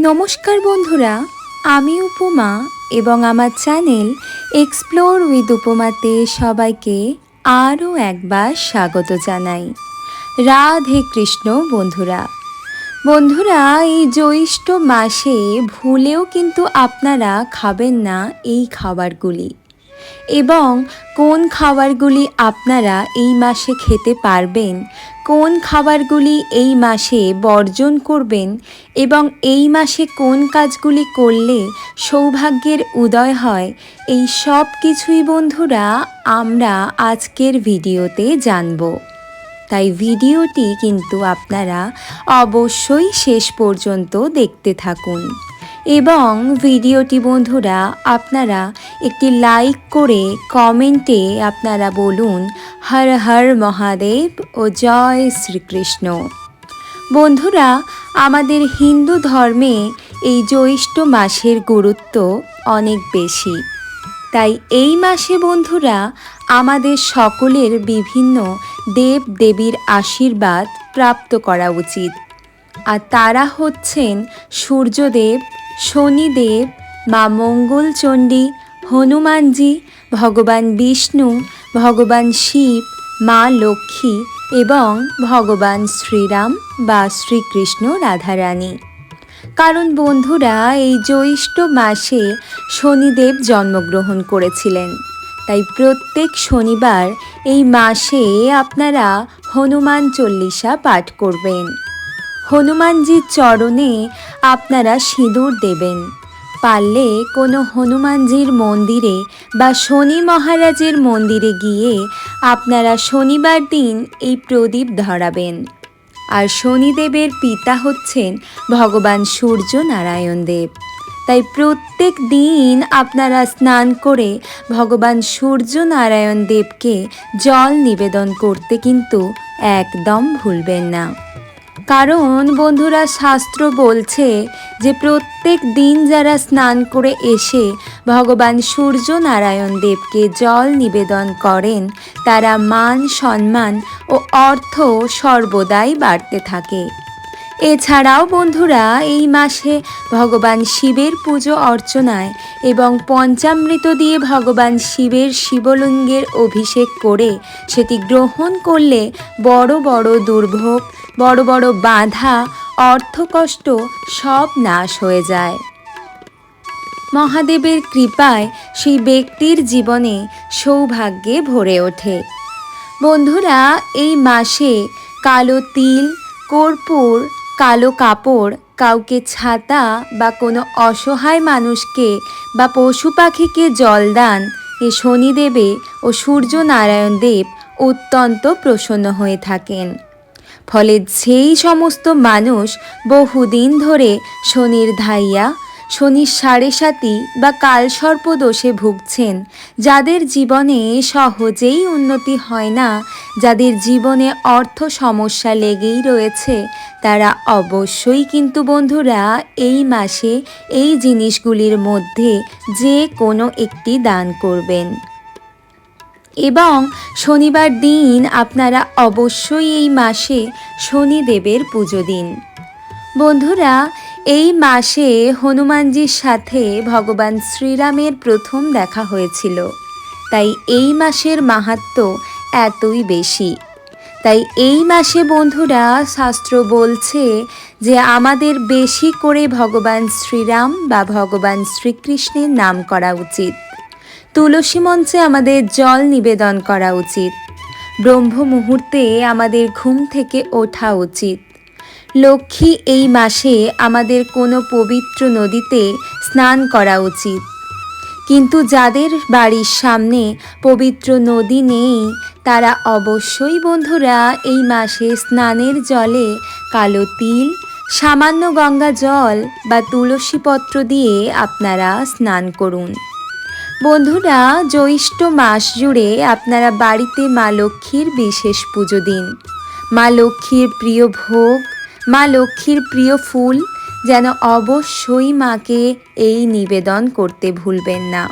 নমস্কার বন্ধুরা, আমি উপমা এবং আমার চ্যানেল এক্সপ্লোর উইথ উপমাতে সবাইকে আরও একবার স্বাগত জানাই। রাধে কৃষ্ণ বন্ধুরা। বন্ধুরা, এই জ্যৈষ্ঠ মাসে ভুলেও কিন্তু আপনারা খাবেন না এই খাবারগুলি। এবং কোন খাবারগুলি আপনারা এই মাসে খেতে পারবেন কোন খাবারগুলি এই মাসে বর্জন করবেন এবং এই মাসে কোন কাজগুলি করলে সৌভাগ্যের উদয় হয়, এই সব কিছুই বন্ধুরা আমরা আজকের ভিডিওতে জানব। তাই ভিডিওটি কিন্তু আপনারা অবশ্যই শেষ পর্যন্ত দেখতে থাকুন। এবং ভিডিওটি বন্ধুরা আপনারা একটি লাইক করে কমেন্টে আপনারা বলুন হর হর মহাদেব ও জয় শ্রীকৃষ্ণ। বন্ধুরা, আমাদের হিন্দু ধর্মে এই জ্যৈষ্ঠ মাসের গুরুত্ব অনেক বেশি। তাই এই মাসে বন্ধুরা, আমাদের সকলের বিভিন্ন দেব দেবীর আশীর্বাদ প্রাপ্ত করা উচিত। আর তারা হচ্ছেন সূর্যদেব, শনিদেব, মা মঙ্গলচণ্ডী, হনুমানজি, ভগবান বিষ্ণু ভগবান শিব, মা লক্ষ্মী এবং ভগবান শ্রীরাম বা শ্রীকৃষ্ণ রাধারানী। কারণ বন্ধুরা, এই জ্যৈষ্ঠ মাসে শনিদেব জন্মগ্রহণ করেছিলেন। তাই প্রত্যেক শনিবার এই মাসে আপনারা হনুমান চল্লিশা পাঠ করবেন। হনুমানজির চরণে আপনারা সিঁদুর দেবেন। পারলে কোনো হনুমানজির মন্দিরে বা শনি মহারাজের মন্দিরে গিয়ে আপনারা শনিবার দিন এই প্রদীপ ধরাবেন। আর শনিদেবের পিতা হচ্ছেন ভগবান সূর্য নারায়ণ দেব। তাই প্রত্যেক দিন আপনারা স্নান করে ভগবান সূর্য নারায়ণ দেবকে জল নিবেদন করতে কিন্তু একদম ভুলবেন না। কারণ বন্ধুরা শাস্ত্র বলছে যে প্রত্যেক দিন যারা স্নান করে এসে ভগবান সূর্য নারায়ণ দেবকে জল নিবেদন করেন, তারা মান সম্মান ও অর্থ সর্বদাই বাড়তে থাকে। এছাড়াও বন্ধুরা, এই মাসে ভগবান শিবের পুজো অর্চনায় এবং পঞ্চামৃত দিয়ে ভগবান শিবের শিবলিঙ্গের অভিষেক করে সেটি গ্রহণ করলে বড় বড় দুর্ভোগ, বড় বড় বাধা, অর্থকষ্ট সব নাশ হয়ে যায়। মহাদেবের কৃপায় সেই ব্যক্তির জীবনে সৌভাগ্যে ভরে ওঠে। বন্ধুরা, এই মাসে কালো তিল, কর্পূর কালো কাপড়, কাউকে ছাতা বা কোনো অসহায় মানুষকে বা পশু পাখিকে জলদান এ শনিদেবে ও সূর্য নারায়ণ দেব অত্যন্ত প্রসন্ন হয়ে থাকেন। ফলে সেই সমস্ত মানুষ বহুদিন ধরে শনির ধাইয়া শনির সাড়ে সাতি বা কালসর্প দোষে ভুগছেন। যাদের জীবনে সহজেই উন্নতি হয় না, যাদের জীবনে অর্থ সমস্যা লেগেই রয়েছে, তারা অবশ্যই কিন্তু বন্ধুরা এই মাসে এই জিনিসগুলির মধ্যে যে কোনো একটি দান করবেন। এবং শনিবার দিন আপনারা অবশ্যই এই মাসে শনিদেবের পুজো দিন। বন্ধুরা, এই মাসে হনুমানজির সাথে ভগবান শ্রীরামের প্রথম দেখা হয়েছিল। তাই এই মাসের মাহাত্ম এতই বেশি। তাই এই মাসে বন্ধুরা, শাস্ত্র বলছে যে আমাদের বেশি করে ভগবান শ্রীরাম বা ভগবান শ্রীকৃষ্ণের নাম করা উচিত। তুলসী মঞ্চে আমাদের জল নিবেদন করা উচিত। ব্রহ্ম মুহূর্তে আমাদের ঘুম থেকে ওঠা উচিত। লক্ষ্মী এই মাসে আমাদের কোনো পবিত্র নদীতে স্নান করা উচিত। কিন্তু যাদের বাড়ির সামনে পবিত্র নদী নেই, তারা অবশ্যই বন্ধুরা এই মাসে স্নানের জলে কালো তিল, সামান্য গঙ্গা জল বা তুলসী পত্র দিয়ে আপনারা স্নান করুন। বন্ধুরা, জ্যৈষ্ঠ মাস জুড়ে আপনারা বাড়িতে মা লক্ষ্মীর বিশেষ পুজো দিন। মা লক্ষ্মীর প্রিয় ভোগ মা লক্ষ্মীর প্রিয় ফুল, যেন অবশ্যই মাকে এই নিবেদন করতে ভুলবেন না।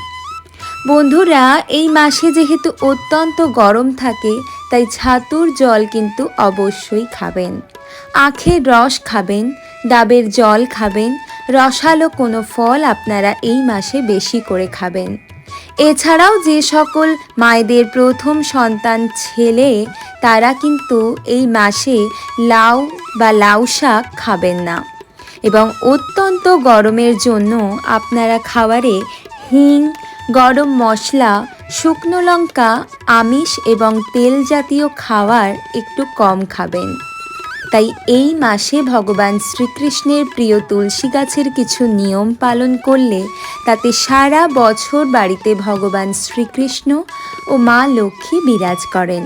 বন্ধুরা, এই মাসে যেহেতু অত্যন্ত গরম থাকে, তাই ছাতুর জল কিন্তু অবশ্যই খাবেন। আখের রস খাবেন, ডাবের জল খাবেন, রসালো কোনো ফল আপনারা এই মাসে বেশি করে খাবেন। এছাড়াও যে সকল মায়েদের প্রথম সন্তান ছেলে, তারা কিন্তু এই মাসে লাউ বা লাউ শাক খাবেন না। এবং অত্যন্ত গরমের জন্য আপনারা খাবারে হিং, গরম মশলা, শুকনো লঙ্কা, আমিষ এবং তেল জাতীয় খাবার একটু কম খাবেন। তাই এই মাসে ভগবান শ্রীকৃষ্ণের প্রিয় তুলসী গাছের কিছু নিয়ম পালন করলে তাতে সারা বছর বাড়িতে ভগবান শ্রীকৃষ্ণ ও মা লক্ষ্মী বিরাজ করেন।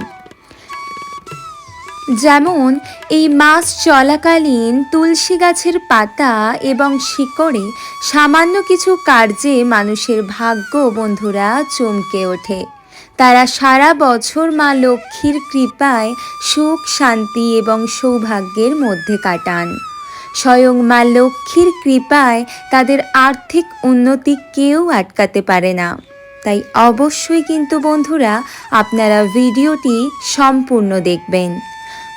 যেমন এই মাস চলাকালীন তুলসী গাছের পাতা এবং শিকড়ে সামান্য কিছু কার্যে মানুষের ভাগ্য বন্ধুরা চমকে ওঠে। তারা সারা বছর মা লক্ষ্মীর কৃপায় সুখ, শান্তি এবং সৌভাগ্যের মধ্যে কাটান। স্বয়ং মা লক্ষ্মীর কৃপায় তাদের আর্থিক উন্নতি কেউ আটকাতে পারে না। তাই অবশ্যই কিন্তু বন্ধুরা, আপনারা ভিডিওটি সম্পূর্ণ দেখবেন।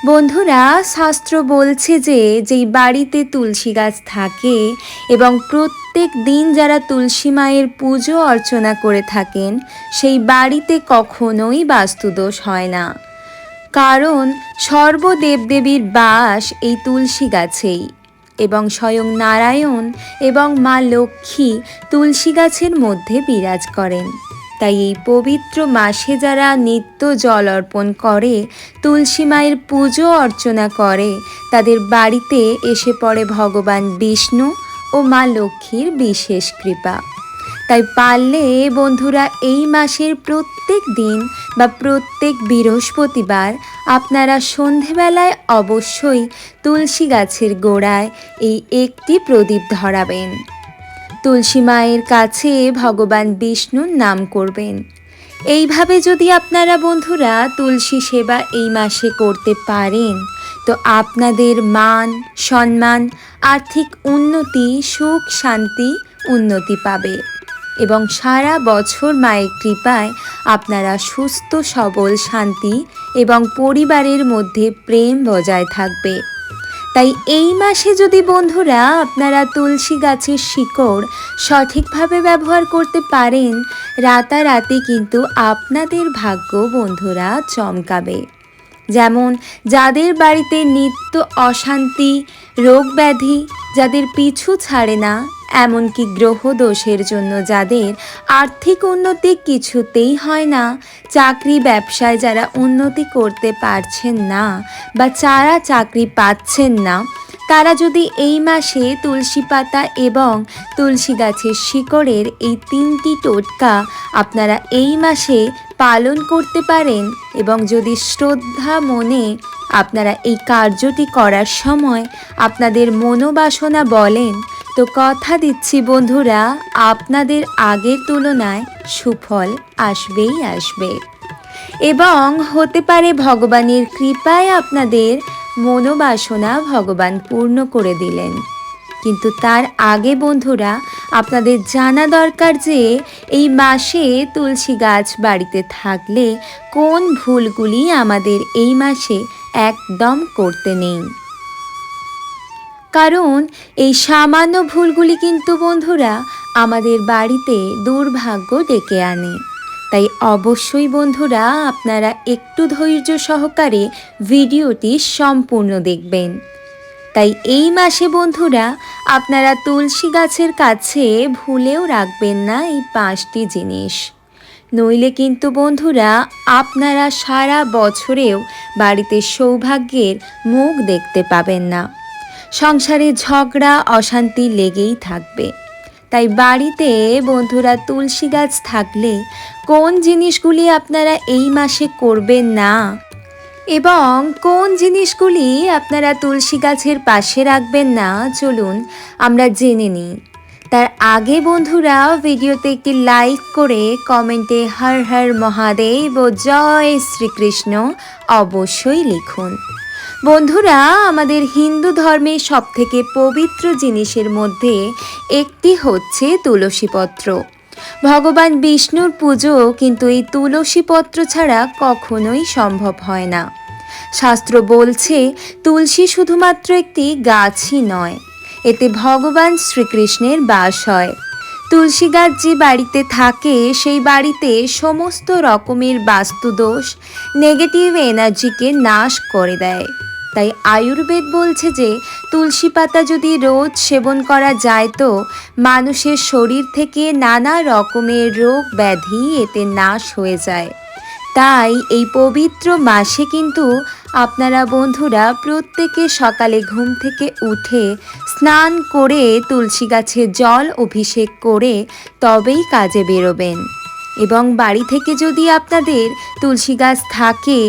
বন্ধুরা, শাস্ত্র বলছে যে, যেই বাড়িতে তুলসী গাছ থাকে এবং প্রত্যেক দিন যারা তুলসী মায়ের পুজো অর্চনা করে থাকেন, সেই বাড়িতে কখনোই বাস্তুদোষ হয় না। কারণ সর্বদেবদেবীর বাস এই তুলসী গাছেই এবং স্বয়ং নারায়ণ এবং মা লক্ষ্মী তুলসী গাছের মধ্যে বিরাজ করেন। তাই এই পবিত্র মাসে যারা নিত্য জল অর্পণ করে, তুলসী মায়ের পুজো অর্চনা করে, তাদের বাড়িতে এসে পড়ে ভগবান বিষ্ণু ও মা লক্ষ্মীর বিশেষ কৃপা। তাই পারলে বন্ধুরা, এই মাসের প্রত্যেক দিন বা প্রত্যেক বৃহস্পতিবার আপনারা সন্ধেবেলায় অবশ্যই তুলসী গাছের গোড়ায় এই একটি প্রদীপ ধরাবেন। তুলসী মায়ের কাছে ভগবান বিষ্ণুর নাম করবেন। এইভাবে যদি আপনারা বন্ধুরা তুলসী সেবা এই মাসে করতে পারেন, তো আপনাদের মান, সম্মান, আর্থিক উন্নতি, সুখ, শান্তি উন্নতি পাবে এবং সারা বছর মায়ের কৃপায় আপনারা সুস্থ, সবল, শান্তি এবং পরিবারের মধ্যে প্রেম বজায় থাকবে। তাই এই মাসে যদি বন্ধুরা আপনারা তুলসী গাছের শিকড় সঠিকভাবে ব্যবহার করতে পারেন, রাতারাতি কিন্তু আপনাদের ভাগ্য বন্ধুরা চমকাবে। যেমন যাদের বাড়িতে নিত্য অশান্তি, রোগ ব্যাধি, যাদের পিছু ছাড়ে না এমনকি গ্রহ দোষের জন্য যাদের আর্থিক উন্নতি কিছুতেই হয় না, চাকরি ব্যবসায় যারা উন্নতি করতে পারছেন না বা যারা চাকরি পাচ্ছেন না, তারা যদি এই মাসে তুলসী পাতা এবং তুলসী গাছের শিকড়ের এই তিনটি টোটকা আপনারা এই মাসে পালন করতে পারেন এবং যদি শ্রদ্ধা মনে আপনারা এই কার্যটি করার সময় আপনাদের মনোবাসনা বলেন তো কথা দিচ্ছি বন্ধুরা, আপনাদের আগের তুলনায় সুফল আসবেই আসবে। এবং হতে পারে ভগবানের কৃপায় আপনাদের মনোবাসনা ভগবান পূর্ণ করে দিলেন। কিন্তু তার আগে বন্ধুরা, আপনাদের জানা দরকার যে এই মাসে তুলসী গাছ বাড়িতে থাকলে কোন ভুলগুলি আমাদের এই মাসে একদম করতে নেই। কারণ এই সামান্য ভুলগুলি কিন্তু বন্ধুরা আমাদের বাড়িতে দুর্ভাগ্য ডেকে আনে। তাই অবশ্যই বন্ধুরা আপনারা একটু ধৈর্য সহকারে ভিডিওটি সম্পূর্ণ দেখবেন। তাই এই মাসে বন্ধুরা আপনারা তুলসী গাছের কাছে ভুলেও রাখবেন না এই পাঁচটি জিনিস। নইলে কিন্তু বন্ধুরা আপনারা সারা বছরেও বাড়িতে সৌভাগ্যের মুখ দেখতে পাবেন না। সংসারে ঝগড়া, অশান্তি লেগেই থাকবে। তাই বাড়িতে বন্ধুরা তুলসী গাছ থাকলে কোন জিনিসগুলি আপনারা এই মাসে করবেন না? এবং কোন জিনিসগুলি আপনারা তুলসী গাছের পাশে রাখবেন না? চলুন আমরা জেনে নিই। তার আগে বন্ধুরা, ভিডিওতে একটি লাইক করে কমেন্টে হর হর মহাদেব ও জয় শ্রীকৃষ্ণ অবশ্যই লিখুন। বন্ধুরা, আমাদের হিন্দু ধর্মের সবথেকে পবিত্র জিনিসের মধ্যে একটি হচ্ছে তুলসীপত্র। ভগবান বিষ্ণুর পুজো কিন্তু এই তুলসীপত্র ছাড়া কখনোই সম্ভব হয় না। শাস্ত্র বলছে, তুলসী শুধুমাত্র একটি গাছই নয়, এতে ভগবান শ্রীকৃষ্ণের বাস হয়। তুলসী গাছ যে বাড়িতে থাকে, সেই বাড়িতে সমস্ত রকমের বাস্তুদোষ নেগেটিভ এনার্জিকে নাশ করে দেয়। তাই আয়ুর্বেদ বলছে যে, তুলসী পাতা যদি রোজ সেবন করা যায় তো, মানুষের শরীর থেকে নানা রকমের রোগ ব্যাধি এতে নাশ হয়ে যায়। তাই এই পবিত্র মাসে কিন্তু আপনারা বন্ধুরা প্রত্যেকে সকালে ঘুম থেকে উঠে স্নান করে তুলসী গাছে জল অভিষেক করে তবেই কাজে বেরোবেন। এবং বাড়ি থেকে যদি আপনাদের তুলসী গাছ থাকে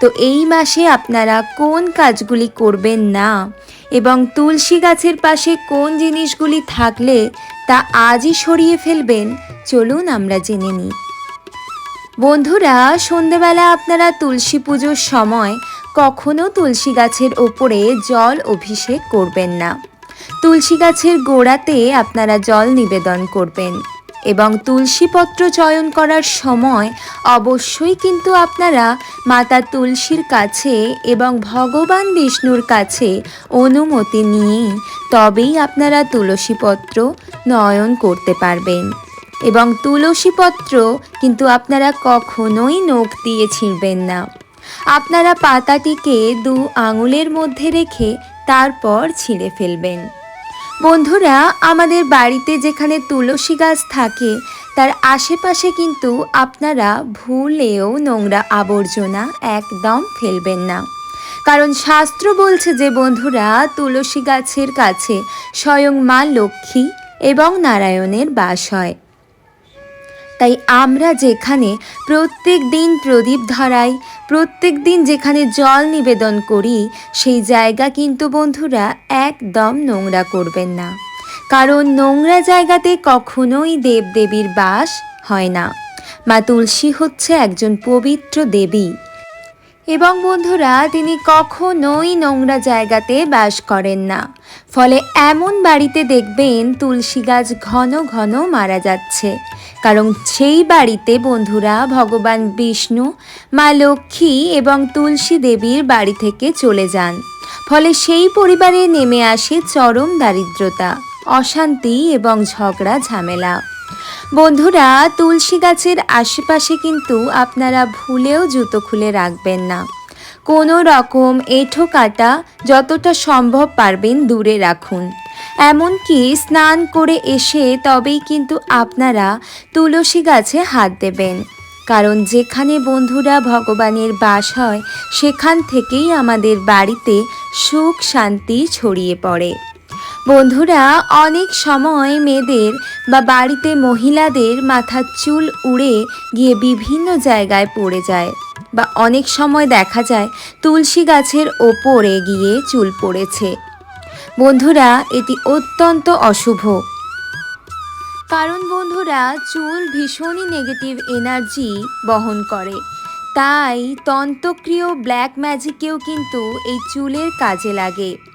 তো এই মাসে আপনারা কোন কাজগুলি করবেন না? এবং তুলসী গাছের পাশে কোন জিনিসগুলি থাকলে তা আজই সরিয়ে ফেলবেন? চলুন আমরা জেনে নিই। বন্ধুরা, সন্ধেবেলা আপনারা তুলসী পুজোর সময় কখনো তুলসী গাছের ওপরে জল অভিষেক করবেন না। তুলসী গাছের গোড়াতে আপনারা জল নিবেদন করবেন। এবং তুলসীপত্র চয়ন করার সময় অবশ্যই কিন্তু আপনারা মাতা তুলসীর কাছে এবং ভগবান বিষ্ণুর কাছে অনুমতি নিয়ে তবেই আপনারা তুলসীপত্র নয়ন করতে পারবেন। এবং তুলসীপত্র কিন্তু আপনারা কখনোই নখ দিয়ে ছিঁড়বেন না। আপনারা পাতাটিকে দু আঙুলের মধ্যে রেখে তারপর ছিঁড়ে ফেলবেন। বন্ধুরা, আমাদের বাড়িতে যেখানে তুলসী গাছ থাকে, তার আশেপাশে কিন্তু আপনারা ভুলেও নোংরা আবর্জনা একদম ফেলবেন না। কারণ শাস্ত্র বলছে যে, বন্ধুরা, তুলসী গাছের কাছে স্বয়ং মা লক্ষ্মী এবং নারায়ণের বাস হয়। তাই আমরা যেখানে প্রত্যেক দিন প্রদীপ ধরাই, প্রত্যেক দিন যেখানে জল নিবেদন করি, সেই জায়গা কিন্তু বন্ধুরা একদম নোংরা করবেন না। কারণ নোংরা জায়গাতে কখনোই দেবদেবীর বাস হয় না। মা তুলসী হচ্ছে একজন পবিত্র দেবী। এবং বন্ধুরা, তিনি কখনোই নোংরা জায়গাতে বাস করেন না। ফলে এমন বাড়িতে দেখবেন তুলসী গাছ ঘন ঘন মারা যাচ্ছে। কারণ সেই বাড়িতে বন্ধুরা, ভগবান বিষ্ণু, মা লক্ষ্মী এবং তুলসী দেবীর বাড়ি থেকে চলে যান। ফলে সেই পরিবারে নেমে আসে চরম দারিদ্রতা, অশান্তি এবং ঝগড়া, ঝামেলা। বন্ধুরা, তুলসী গাছের আশেপাশে কিন্তু আপনারা ভুলেও জুতো খুলে রাখবেন না। কোনো রকম এঁঠো কাটা যতটা সম্ভব পারবেন দূরে রাখুন। এমনকি স্নান করে এসে তবেই কিন্তু আপনারা তুলসী গাছে হাত দেবেন। কারণ যেখানে বন্ধুরা ভগবানের বাস হয়, সেখান থেকেই আমাদের বাড়িতে সুখ শান্তি ছড়িয়ে পড়ে। বন্ধুরা, অনেক সময় মেয়েদের বা বাড়িতে মহিলাদের মাথার চুল উড়ে গিয়ে বিভিন্ন জায়গায় পড়ে যায় বা অনেক সময় দেখা যায় তুলসী গাছের ওপরে গিয়ে চুল পড়েছে। বন্ধুরা, এটি অত্যন্ত অশুভ। কারণ বন্ধুরা, চুল ভীষণই নেগেটিভ এনার্জি বহন করে। তাই তন্ত্রক্রিয় ব্ল্যাক ম্যাজিকেও কিন্তু এই চুলের কাজে লাগে।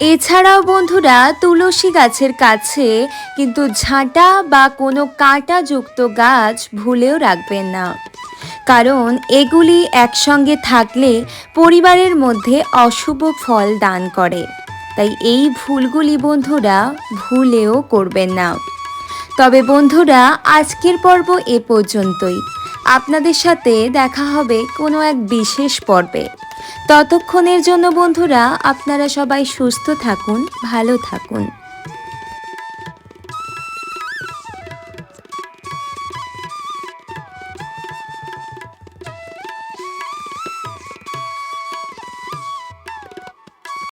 এছাড়াও বন্ধুরা, তুলসী গাছের কাছে কিন্তু ঝাঁটা বা কোনো কাঁটাযুক্ত গাছ ভুলেও রাখবেন না। কারণ এগুলি একসঙ্গে থাকলে পরিবারের মধ্যে অশুভ ফল দান করে। তাই এই ভুলগুলি বন্ধুরা ভুলেও করবেন না। তবে বন্ধুরা, আজকের পর্ব এ পর্যন্তই। আপনাদের সাথে দেখা হবে কোনো এক বিশেষ পর্বে। ততক্ষণের জন্য বন্ধুরা আপনারা সবাই সুস্থ থাকুন ভালো থাকুন।